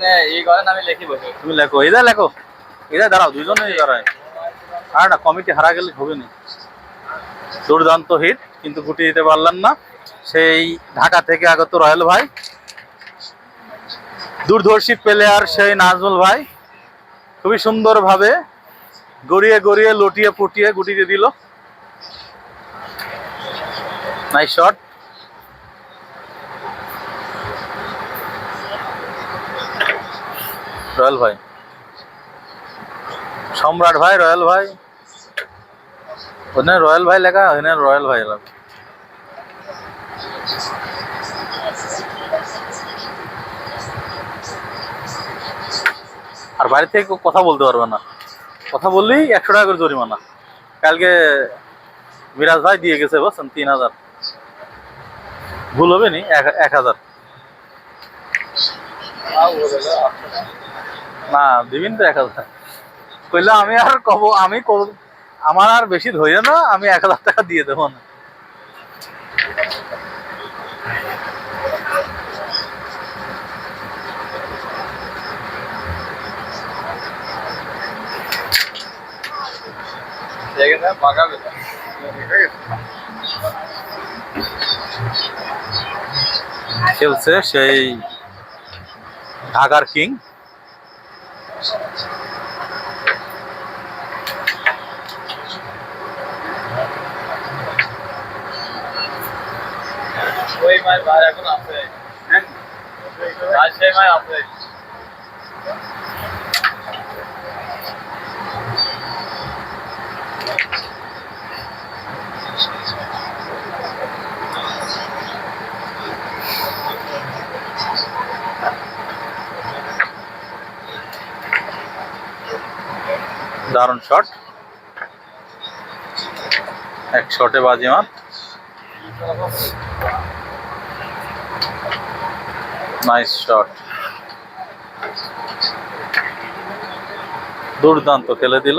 আপনি তুমি লেখো। এদা লেখো। এদা দাঁড়াও দুজনে দাঁড়ায় আর না কমিটি হারা গেলে হবে না। দুর্দান্ত হিট কিন্তু গুটি দিতে পারলেন না। সেই ঢাকা থেকে আগত রয়্যাল ভাই। দূরদর্শী প্লেয়ার সেই নাজমুল ভাই। খুবই সুন্দরভাবে গড়িয়ে গড়িয়ে লটিয়ে পুটিয়ে দিয়ে দিল। নাইস শট রয়্যাল ভাই। সম্রাট ভাই, রয়্যাল ভাই। ওখানে রয়্যাল ভাই লেখা, ওখানে রয়্যাল ভাই লেখা। আর বাড়ি থেকে কথা বলতে পারবে না। কথা বললেই একশো টাকা করে জরিমানা। কালকে মিরাজ ভাই দিয়ে গেছে, বুঝছেন? তিন হাজার। ভুল হবে নি? এক হাজার। না তো এক হাজার। কইলে আমি আর কব, আমি আমার আর বেশি ধরে না, আমি এক হাজার টাকা দিয়ে দেবো না। খেলছে সেই ঢাকার কিং। ওই মাছ ভাই এখন আছে। হ্যাঁ। সেই আছে। দারুণ শট এক শটে বাজিমাত। নাইস শট দুর্দান্ত খেলে দিল।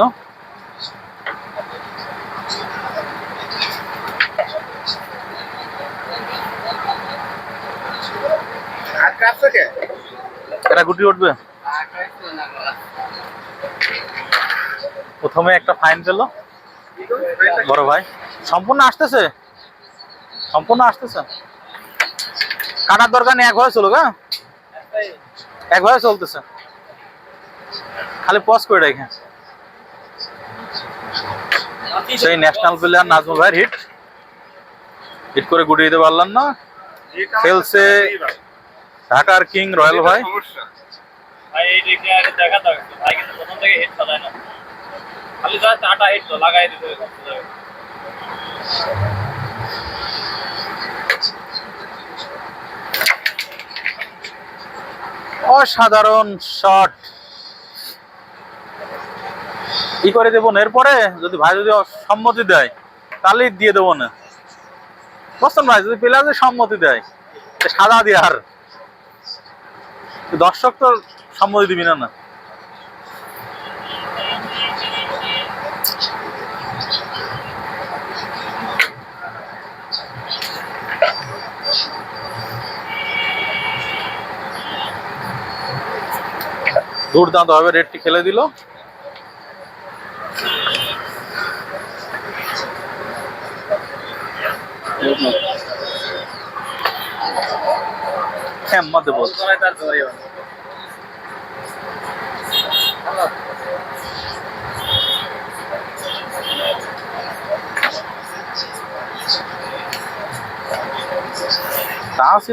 এটা গুটি উঠবে? প্রথমে একটা ফাইন পেল। বড় ভাই, সম্পূর্ণ আসতেছে? সম্পূর্ণ আসতেছে? কাটার দরকার নেই একভাবে চলুক হ্যাঁ? একভাবে চলতেছে। খালি পজ করে রেখে। সেই ন্যাশনাল প্লেয়ার নাজমুল ভাইয়ের হিট হিট করে গুটিয়ে দিতে পারলাম না। খেলছে ঢাকার কিং রয়্যাল ভাই। খালি যা চাটা হিট লাগাই দিতে হবে সব জায়গায়। অসাধারণ শট কি করে দেবো এর এরপরে যদি ভাই যদি সম্মতি দেয় তাহলে দিয়ে দেবো না। বুঝছেন ভাই? যদি প্লেয়ার যদি সম্মতি দেয় সাদা দিয়ে আর। দর্শক তো সম্মতি দিবি না না। দুর্দান্ত ভাবে রেডটি খেলে দিল। হ্যাঁ মধ্যে বল ধরে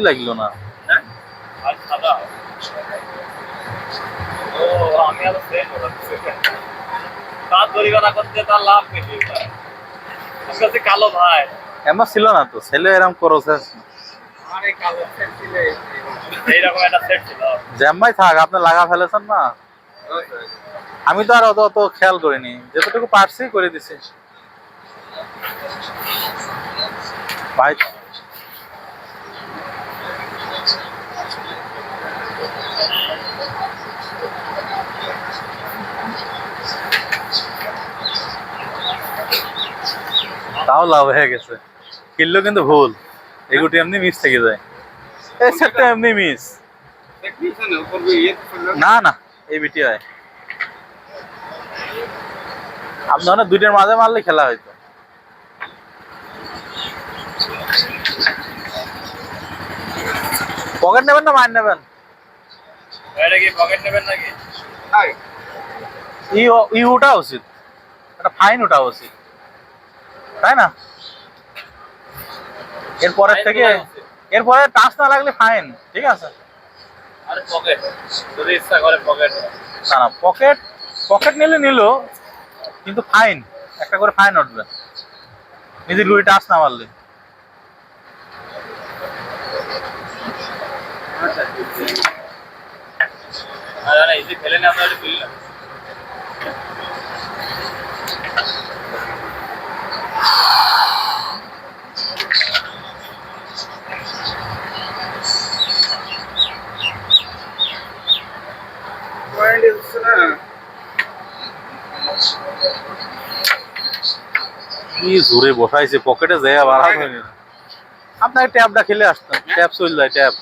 লাগল না হ্যাঁ? আর সাদা। ও, আমি আরও same ওটাতে। তার করতে তার লাভ বেশি কাছে কালো ভাই। এমন ছিল না তো ছেলে এরম করছে। আমার এই কালো সেট ছিল এইরকম একটা সেট ছিল। জ্যাম্মাই থাক আপনি লাগা ফেলেছেন না। আমি তো আর অত অত খেয়াল করিনি। যতটুকু পারছি করে দিছি। ভাই তাও লাভ হয়ে গেছে। কিনলো কিন্তু ভুল। এগুটি এমনি মিস থেকে যায়। এই সেটটা এমনি মিস না না এই বিটি হয়। আপনি অনেক দুইটার মাঝে মারলে খেলা হয়তো পকেট নেবেন না মার নেবেন? ই ওটা উচিত। একটা ফাইন ওটা উচিত। তাই না? Fine থেকে এরপরে টাচ না লাগলে ফাইন ঠিক আছে? আরে পকেট যদি ইচ্ছা করে পকেট না না পকেট পকেট নিলে নিল কিন্তু ফাইন একটা করে ফাইন উঠবে। নিজের গুড়ি টাচ না মারলে। আচ্ছা আর না ইজি ফেলে না আপনার ফিল না কি জোরে বসাইছে পকেটে যায় গেল আপনাকে ট্যাবটা খেলে আসতাম। ট্যাব চলে যায় ট্যাব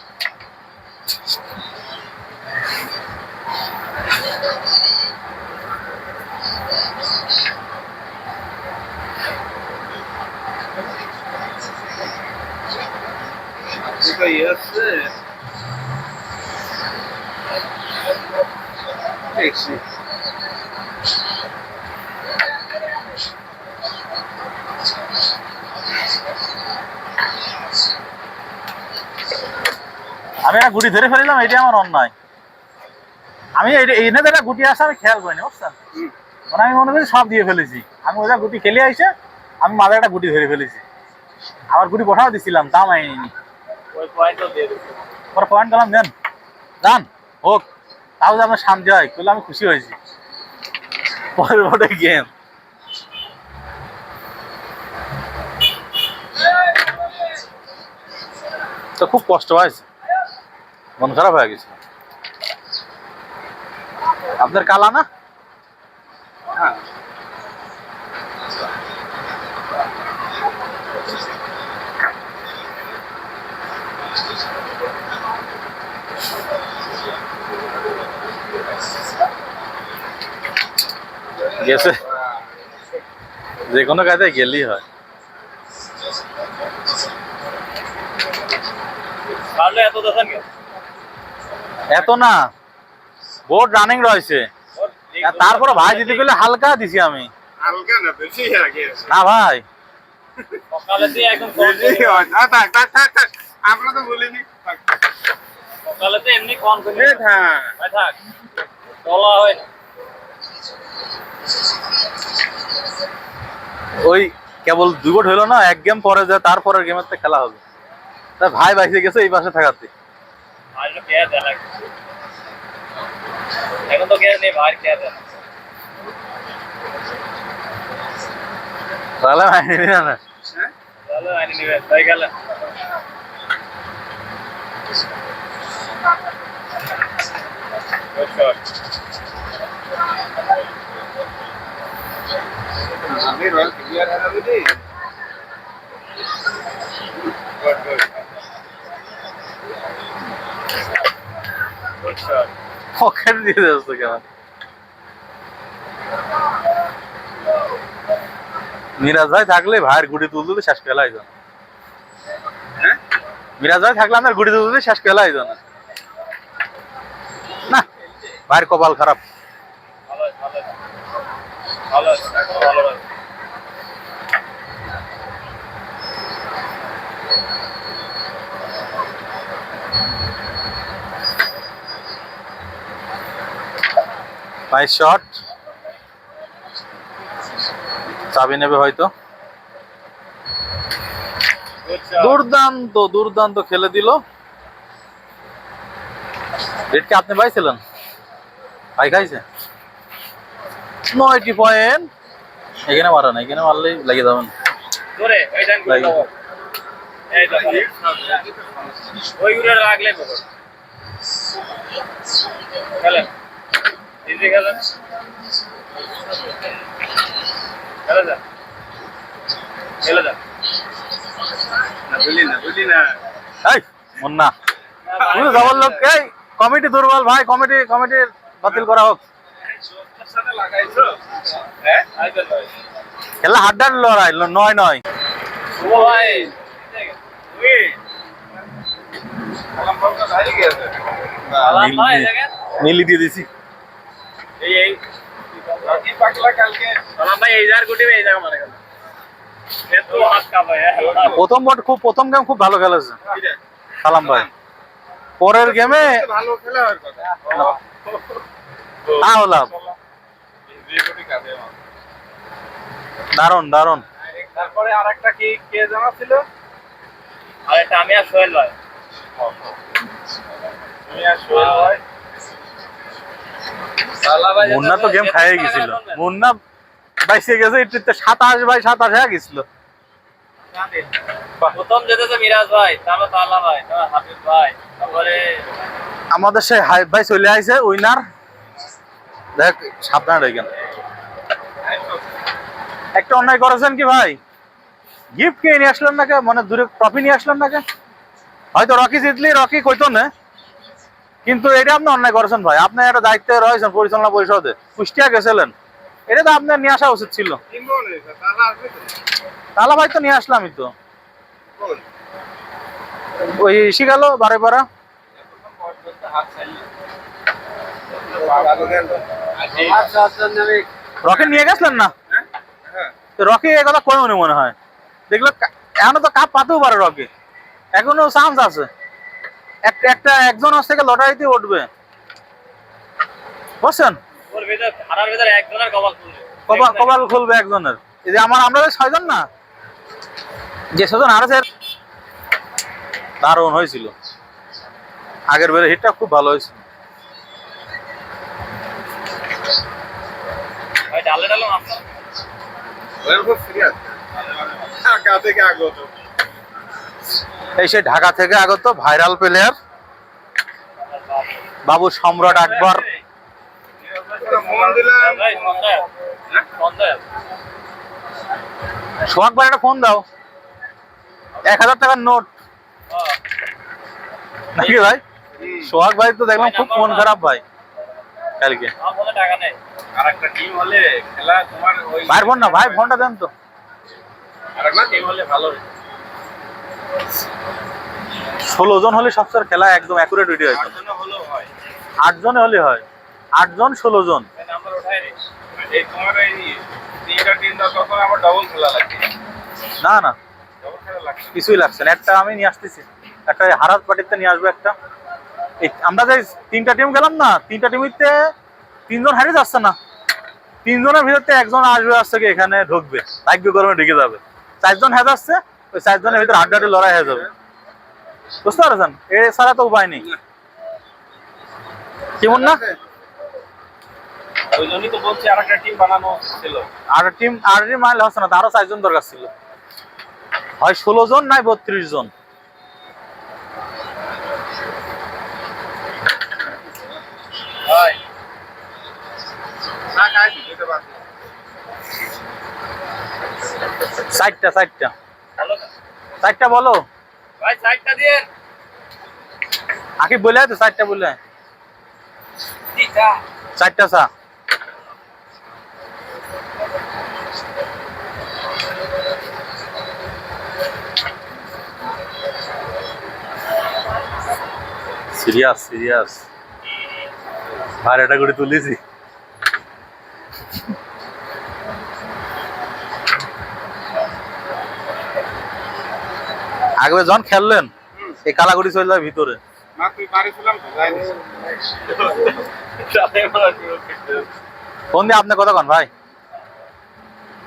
আমি একটা গুটি ধরে ফেলিলাম এটাই আমার অন্যায়। আমি এটা- এনে যেটা গুটি আসে আমি খেয়াল করিনি, বুঝছেন? মানে আমি মনে করি সব দিয়ে ফেলেছি। আমি ওটা গুটি খেলে আইসে, আমি মাঝে একটা গুটি ধরে ফেলেছি। আবার গুটি বসাও দিছিলাম, দাম আইনি। ওই পয়েন্টও দিয়ে দিচ্ছি পরে পয়েন্ট দেন। যান হোক। তাও যে আমার শান্তি হয় করলে আমি খুশি হয়েছি। পরের গেম। তো খুব কষ্ট হয়েছে। মন খারাপ হয়ে গেছে। আপনার কালা না? গেছে। যে কোনো কাজে গেলেই হয়। এত না। বোর্ড রানিং রয়েছে। তারপরে ভাই দিতে গেলে হালকা দিছি আমি। না ভাই। আমরা তো বলিনি। সকালেতে এমনি কম করে থাক। ভাই থাক। বলা হয় না। ওই কেবল দুই হইল না এক গেম পরে যায় তারপরের গেমের তো খেলা হবে। তা ভাই বাইসে গেছে এই পাশে থাকাতে। এখন তো নেই ভাই। তাহলে মাইনে নিবে না। হ্যাঁ? চলো নিবে তাই গেল। পকেট দিয়ে যাচ্ছে কেমন মিরাজ ভাই থাকলে ভাইয়ের গুটি তুলতে শেষ খেলা হইতো হ্যাঁ? মিরাজ ভাই থাকলে আমার গুটি তুলতে শেষ খেলা হইতো না। ভাইয়ের কপাল খারাপ। বাইশ শট চাবি নেবে হয়তো। দুর্দান্ত দুর্দান্ত খেলে দিল। রেটকে আপনি পাইছিলেন? ভাই খাইছে নয়টি পয়েন্ট এখানে মারা না এখানে মারলেই লেগে যাবেন মুন্না। তুমি তো লোক এই কমিটি দুর্বল ভাই কমিটি কমিটি। বাতিল করা হোক। খেলা হাড্ডার লড়াই নয় নয়। নীল- দিয়ে দিছি। প্রথম বট খুব প্রথম গেম খুব ভালো খেলেছে সালাম ভাই। পরের গেমে ভালো খেলা দারুণ দারুণ তারপরে আরেকটা কি কে জানা ছিল? আর এটা আমি আর সোহেল ভাই। তুমি আর সোহেল ভাই। মুন্না তো গেম খাইয়ে গেছিল। মুন্না বাইসে গেছে এটিতে সাতাশ বাই সাতাশ হয়ে গেছিল। প্রথম যেতেছে মিরাজ ভাই তারপর তালা ভাই তারপর হাফিজ ভাই তারপরে আমাদের সেই হাইপ ভাই চলে আইছে উইনার। দেখ সাবধান রেখেন একটা অন্যায় করেছেন কি ভাই? গিফট কে নিয়ে আসলেন না কে মানে দূরে ট্রফি নিয়ে আসলেন না কে হয়তো রকি জিতলি রকি কইতো না। কিন্তু এটা আপনি অন্যায় করেছেন ভাই। আপনি একটা দায়িত্বে রয়েছেন পরিচালনা পরিষদে। কুষ্টিয়া গেছিলেন। এটা তো আপনার নিয়ে আসা উচিত ছিল। কিনবো না এটা, তাহলে আসবে তো। তাহলে ভাই তো নিয়ে আসলামই তো। ওই শিখাল বারে বারা পর বলতে হাত চালিয়ে। ভালো গেল। রকি নিয়ে গেছিলেন না? রকি এ কথা কই মনে হয়। দেখল এখনও তো কাপ পাতেও পারে রকি এখনও চান্স আছে। একটা একজন আজ থেকে লটারিতে উঠবে। বুঝছেন ওর কপাল খুলবে একজনের। এই আমার আমরা ছয়জন না? যে ছজন আর দারুণ হয়েছিল। আগের বেরে হিটটা খুব ভালো হয়েছিল ভাই ডালে ডালে মারছো ওরা খুব serious। ঢাকা থেকে আগত। এই সে ঢাকা থেকে আগত ভাইরাল প্লেয়ার বাবু সম্রাট আকবর। মন সন্ধ্যা সোহাগ ভাই একটা ফোন দাও। এক হাজার টাকার নোট নাকি ভাই। সোহাগ ভাই তো দেখলাম খুব মন খারাপ ভাই কালকে। ভাই ফোন না ভাই ফোনটা দেন তো। ষোলো জন হলে সবসময় খেলা একদম অ্যাকুরেট ভিডিও হয়। আট জনে হলে হয়। আট জন ষোলো জন। নাম্বার উঠাই নি না। কিছুই লাগছে না। একটা আমি নিয়ে আসতেছি। একটা হারাত পার্টিতে নিয়ে আসব একটা। আমরা যে তিনটা টিম গেলাম না তিনটা টিমিতে তিনজন হারিয়ে যাচ্ছে না। তিনজনের ভিতরতে একজন আসবে আসছে কি এখানে ঢুকবে ভাগ্য কর্মে ঢুকে যাবে। চারজন হয়ে যাচ্ছে ওই চারজনের ভিতরে হাড্ডাহাড্ডি লড়াই হয়ে যাবে। বুঝতে পারছেন? এ ছাড়া তো উপায় নেই। কেমন না? ওই জন্যই তো বলছি আরেকটা টিম বানানো ছিল। আর টিম আর টিম মারলে হচ্ছে না তারও চারজন দরকার ছিল। হয় ষোলো জন নাই বত্রিশ জন ভাই না খাইছি এটা বাদ দে। চারটা চারটা চারটা বলো। আকি তো চারটা বলে চারটা চা সিরিয়াস সিরিয়াস। আর এটা করে তুলেছি। আগে যখন খেললেন? এই কালাগুড়ি চলে যায় ভিতরে। ফোন দিয়ে আপনি কথা কন ভাই?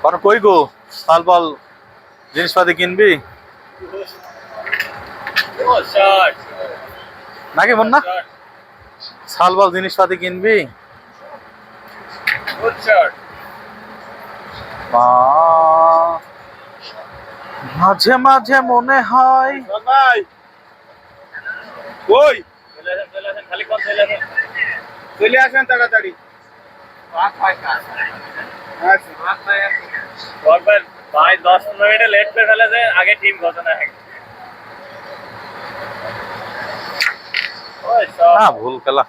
কন কই গো? সালপাল জিনিসপাতি কিনবি? নাকি বোন না শট সালপাল জিনিসপাতি কিনবি? মাঝে মাঝে মনে হয় ওই চলে আসেন তাড়াতাড়ি। আচ্ছা। ভাই দশ পনেরো মিনিটে লেট করে ফেলেছে আগে টিম ঘটনা হয়। ভুল খেলা।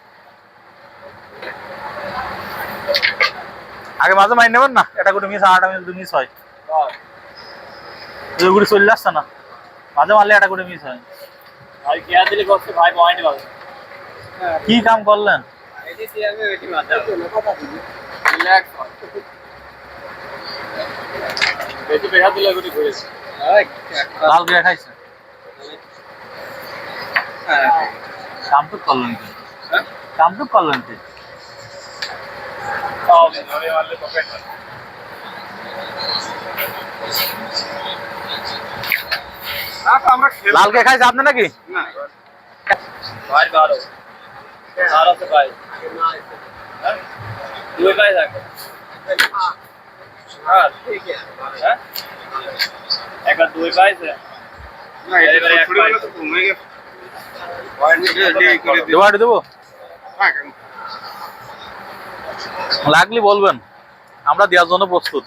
আগে মাঝে মাইন নেবেন না? এটা করে মিস আট মিস দু মিস হয়। ওইগুলি চলে আসছে না মাঝে মারলে এটা করে মিস হয়। ভাই দিলে করছে ভাই পয়েন্ট পাবে। কি কাম করলেন? গুটি লাল বিয়া খাইছে? কামটুক করলেন কি কামটুক করলেন লালকে খাইছে আপনি নাকি একবার দুই পাইছে দেবো লাগলি বলবেন। আমরা দেওয়ার জন্য প্রস্তুত।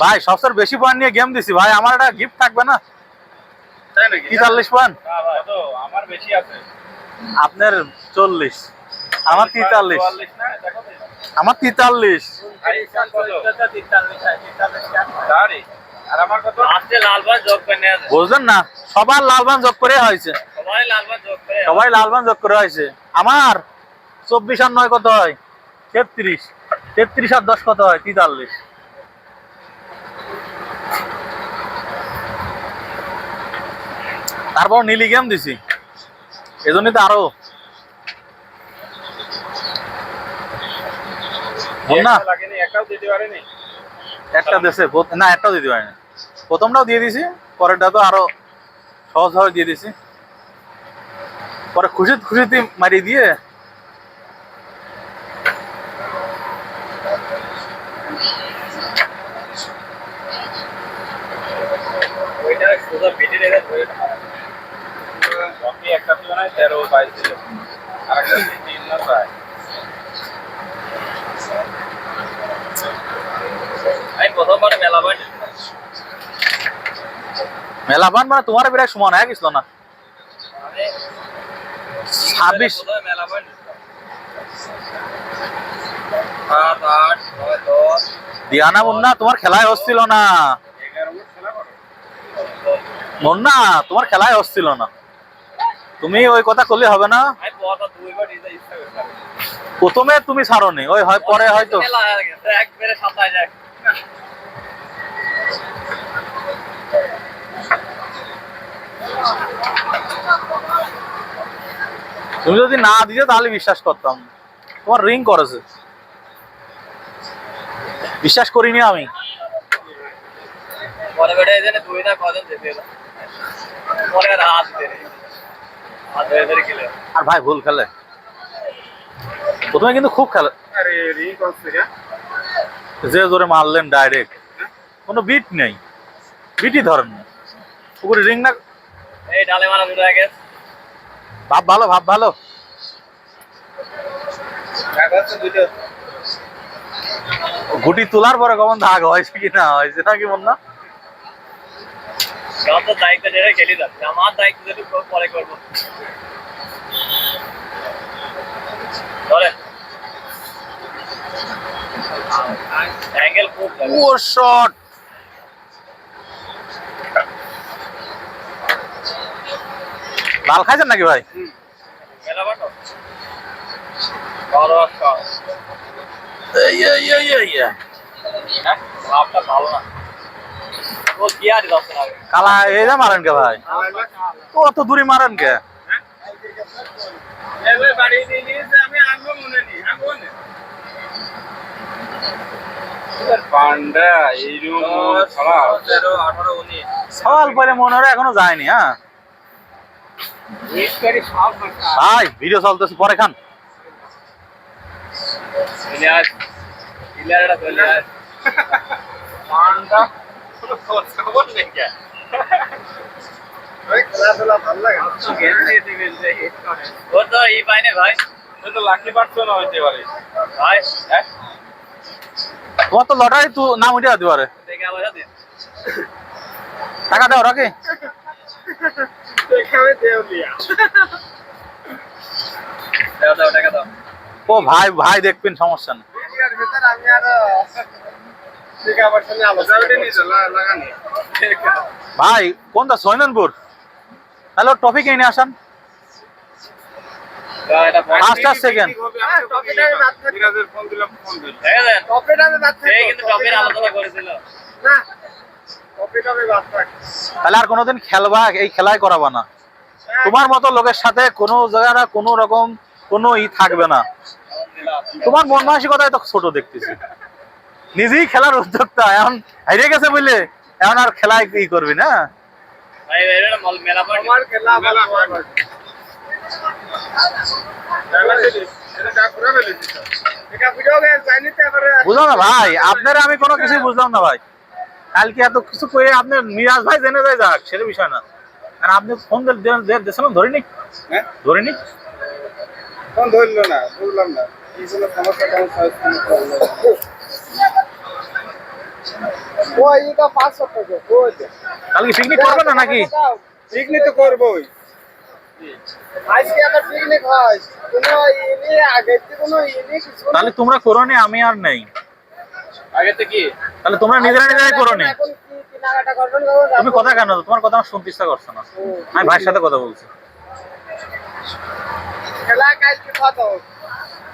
ভাই সবচেয়ে বেশি পয়েন্ট নিয়ে গেম দিছি। ভাই আমার একটা গিফট থাকবে না? তাই নাকি? কি চল্লিশ পয়েন্ট আমার বেশি আছে। আপনার চল্লিশ। আমার তিতাল্লিশ। আমার তিতাল্লিশ। বুঝলেন না? সবার লালবান যোগ করে হয়েছে। সবাই লালবান যোগ করে। হয়েছে। আমার চব্বিশ আর নয় কত হয়? তেত্রিশ। তেত্রিশ আর দশ কত হয়? তিতাল্লিশ। তারপর নীলি গেম দিছি। এজন্যই তো আরও একটা দেশে না একটাও দিতে পারিনি। প্রথমটাও দিয়ে দিছি পরেরটা তো আরও সহজভাবে দিয়ে দিছি পরে খুশি খুশিতে মারিয়ে দিয়ে একটা তেরো বাইশ ছিল আর একটা তিন না প্রায় আমি প্রথমবার মেলা বান পান মানে তোমার বিরাট সমান হয়ে গেছিল না ছাব্বিশ। দিয়ানা মুন্না তোমার খেলায় হচ্ছিল না। মুন্না তোমার খেলায় হচ্ছিল না। তুমি ওই কথা করলে হবে না? প্রথমে তুমি ছাড়নি ওই হয় পরে হয়তো মেলা হয়ে গেছে একবারে সাতাশ এক তুমি যদি না দিতে তাহলে বিশ্বাস করতাম। তোমার রিং করেছে। বিশ্বাস করিনি আমি। আর ভাই ভুল খেলে। প্রথমে কিন্তু খুব খেলে। আরে রি করছে রে। যে জোরে মারলেন ডাইরেক্ট কোনো বিট নেই। বিটই ধরেন না উপরে রিং না এই ডালে মারা দুটো আগে। ভাব ভালো ভাব ভালো। গুটি তোলার পরে কখন দাগ হয়েছে কি না হয়েছে নাকি মন না যত দায়িত্ব খেলি যাচ্ছে আমার দায়িত্ব যেটু পরে করব। ধরে অ্যাঙ্গেল খুব ও শট লাল খাইছেন নাকি ভাই মেলা বাটো বড় শট এই, এই, এই, এই, এই। হ্যাঁ ভাবটা ভালো না ও কি খাইছেন নাকি না কালা এই যে মারেন কে ভাই? অত দূরে মারেন কে? সকাল পরে মনে হয় এখনও যায়নি হ্যাঁ? ভাই ভিডিও চলতেছে, পরে খান। ও তো ই পাইনি ভাই তো পার্সন হইতে ভাই তোমার তো লটারি তো নাম উঠে যেতে পারে। টাকা দাও, রাখে। ও ভাই ভাই দেখবেন সমস্যা নেই। ভাই কোনটা? সৈননপুর? হ্যালো টপিক এনে আসান। ফার্স্ট আর সেকেন্ড তাহলে আর কোনোদিন খেলবা এই খেলাই করাবা না। তোমার মতো লোকের সাথে কোনো জায়গায় কোনো রকম কোনো ই থাকবে না। তোমার মন মানসিকতায় তো ছোট দেখতেছি। নিজেই খেলার উদ্যোক্তা এখন হারিয়ে গেছে বুঝলে? এখন আর খেলায় ই করবি না। বুঝলাম না ভাই আপনার আমি কোনো কিছু বুঝলাম না ভাই। কালকে এত কিছু করে আপনি মিরাজ ভাই জেনে যায় যাক সেটা বিষয় না। আর আপনি ফোন দিয়েছিলাম ধরে নি হ্যাঁ? ধরে নি ফোন ধরলো না বুঝলাম না। সমস্যা কালকে পিকনিক করবে না নাকি? পিকনিক তো করবোই। তাহলে তোমরা করো নি আমি আর নেই। তাহলে তোমরা নিজেরা নিজেরাই করো নি। তুমি কথা কেন? তোমার কথা আমার শুনতে ইচ্ছা করছে না। আমি ভাইয়ের সাথে কথা বলছি।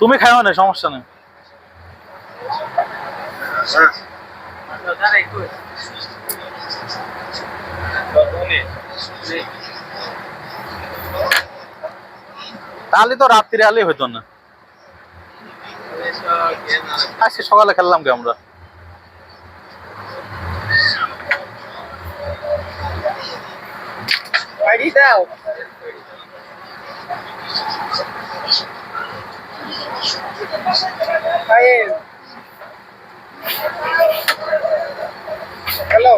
তুমি খাইও না সমস্যা নেই। তাহলে তো রাত্রিরে আলেই হইতো না। আজকে সকালে খেললাম কি আমরা? বাড়ি দাও হ্যালো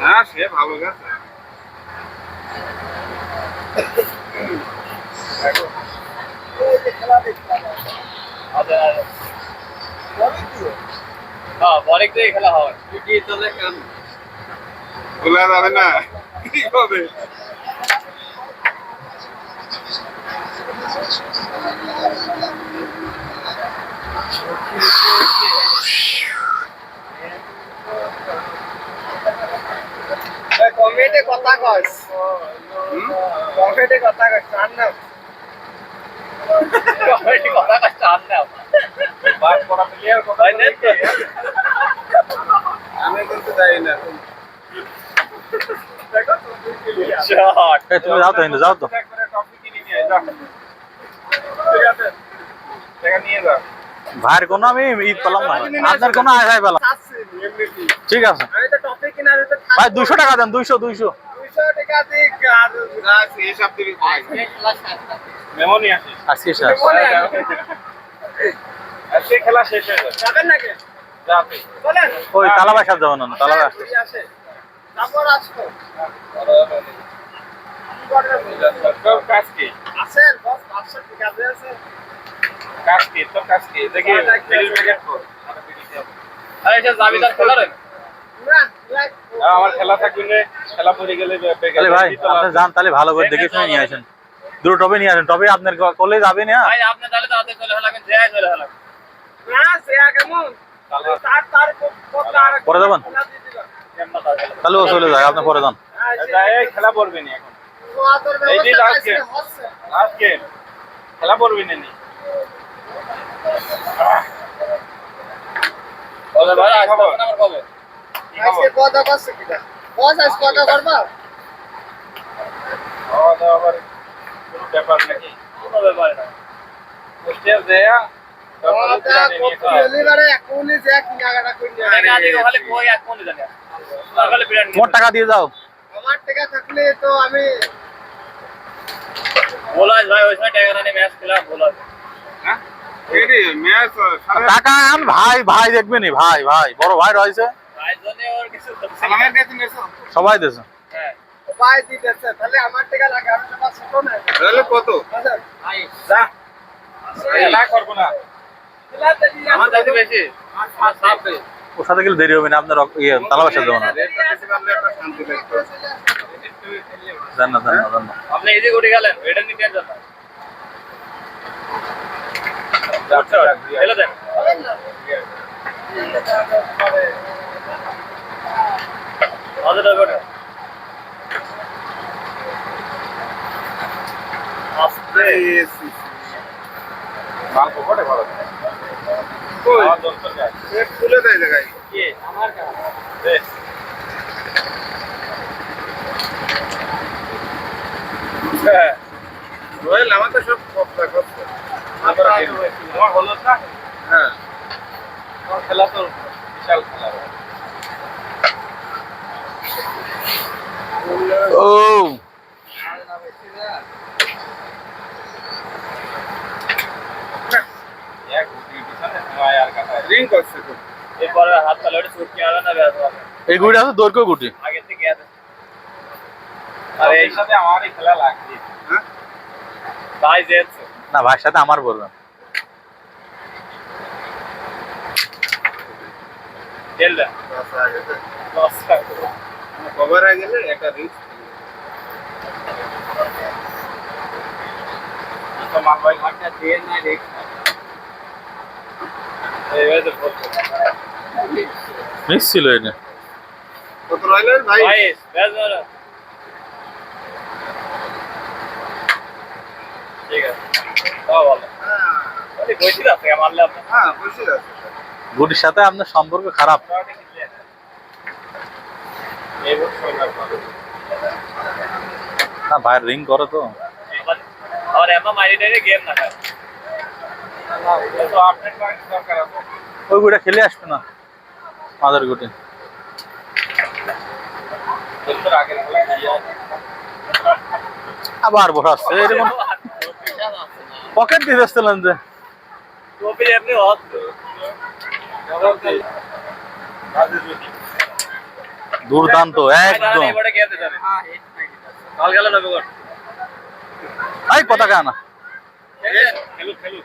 না সে ভালো গেছে। খেলা আচ্ছা হ্যাঁ খেলা হয়। বলা যাবে না। কি হবে কমেটে কথা কস কমেটে কথা কস চান না কমেডি কথা কষ্ট আন না বাস করা প্লেয়ার কথা আমি কিন্তু যাই না। তুমি যাও তো হিন্দু যাও তো। ভাইয়ের কোনো আমি ই পেলাম না। আপনার কোনো আয় পেলাম ঠিক আছে। ভাই দুইশো টাকা দেন দুইশো দুইশো আজকে শেষ। আজকে খেলা শেষ হয়ে যাবে। ওই না তালাবাই আসতে ঘুরে আসে তারপর আসব কি করবেন তোর কাজ কি আছেন বস পাঁচশো ঠিক আছে আছে কাজ কি তোর কাজ কি দেখি দেখ, দেখ। বিড়ি প্যাকেট কর আরে এটা জামিদার খেলা রে না আমার খেলা থাকবে না খেলা পড়ে গেলে তাহলে ভাই আপনি যান তাহলে ভালো করে দেখে শুনে নিয়ে আসেন। দুটো টবে নিয়ে আসেন টবে আপনার কলেজ যাবে না? ভাই আপনি তাহলে তাতে চলে চলে হলাম না সে কেমন? তার তার পরে যাবেন? তাহলে ও চলে যায় আপনি পরে যান। খেলা পড়বি না এখন। এই যে আজকে game। হচ্ছে। আজকে খেলা পড়বি না নি। বলে ভাই আসতে না আমার কবে আজকে কথা করছে কিনা? বস আজ কথা করবা খাওয়া দাওয়া আবার কোনো ব্যাপার নাকি? কোনো ব্যাপার না। হোস্টেল দেয়া নিয়ে কত খাওয়া। এখনই যে কিনাকাটা করে নিয়ে টাকা আসে। দিয়ে কই কোন জানি। মোট টাকা দিয়ে যাও আমার টাকা থাকলে তো আমি বলাস ভাই ওই সময় টাকা নিয়ে ম্যাচ খেলা বলাস। হ্যাঁ? টাকা আন ভাই ভাই দেখবেনি ভাই ভাই বড় ভাই রয়েছে। ভাই জন্য ওর কিছু সালামের কাছে নিয়েছো? সবাই দেছে হ্যাঁ। ভাই দিতেছে। তাহলে আমার টাকা লাগে আমি তো পাঁচশো তো নাই তাহলে কত? না আমার দাদি বেশি? সাথে গেলে দেরি হবে না আপনার ইয়ে তালা বাসা দেবো না জান জান জান আপনি গেলেন এটা না। আস্তে। মাল পকেটে ভালো কই? আমার দোস্তের কাছে পেট খুলে দেয় আমার বেশ হ্যাঁ। রয়েল আমার তো সব কপটা করছে। তোমার হলো না? হ্যাঁ। খেলা তো বিশাল খেলা ও এক গুটির পিছনে সময় আর কাটায় রিং করছে তো এরপরে হাত তালে ওটা ছুট না ব্যাস হবে। এই গুড়ি আছে দৈর্ঘ্য গুটি। আগে থেকে আছে। আর এই সাথে আমারই খেলা লাগছে হ্যাঁ? না ভাইয়ের সাথে আমার বলবেন। খেল হয়ে কভার হয়ে গেলে একটা রিস্ক তো মাল ভাই একটা দিয়ে না বলতো গুটির সাথে আপনার সম্পর্ক খারাপ। না ভাই রিং করো তো। আমার এমা মাইরি গেম না ওই গুটা খেলে আসবে না। মাদার গুটি আবার বসা আসছে এরকম পকেট দিয়ে আসছিলেন যে। দুর্দান্ত একদম। কথা কেনা খেলুক খেলুক।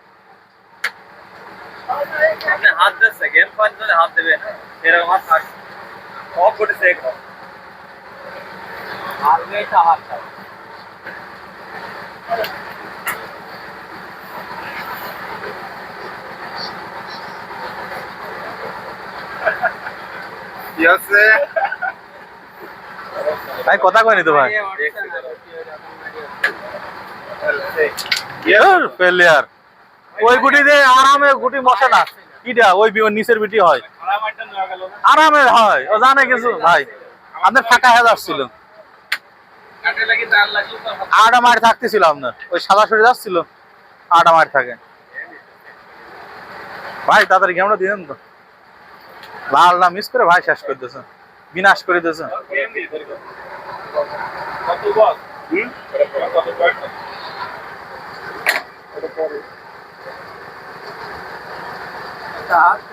আপনি হাত দিচ্ছে গেম পয়েন্ট ধরে হাত দেবে না এরকম হাত থাক অফ করে সেক আর মেয়েটা হাত থাক কি আছে ভাই কথা কয়নি তো ভাই প্লেয়ার ওই গুটি দিয়ে আরামে গুটি বসে না। কিটা ওই নিচের বিটি হয়। আরামে হয়, ও জানে কিছু? ভাই আপনার ফাঁকা হয়ে যাচ্ছিল আটা মার থাকতেছিল আপনার। ওই সাদা সরে যাচ্ছিল, আটা মার থাকে। ভাই, তাড়াতাড়ি গেমটা দিলেন তো। লাল না মিস করে ভাই শেষ করে দিয়েছে। বিনাশ করে দিয়েছে। গেম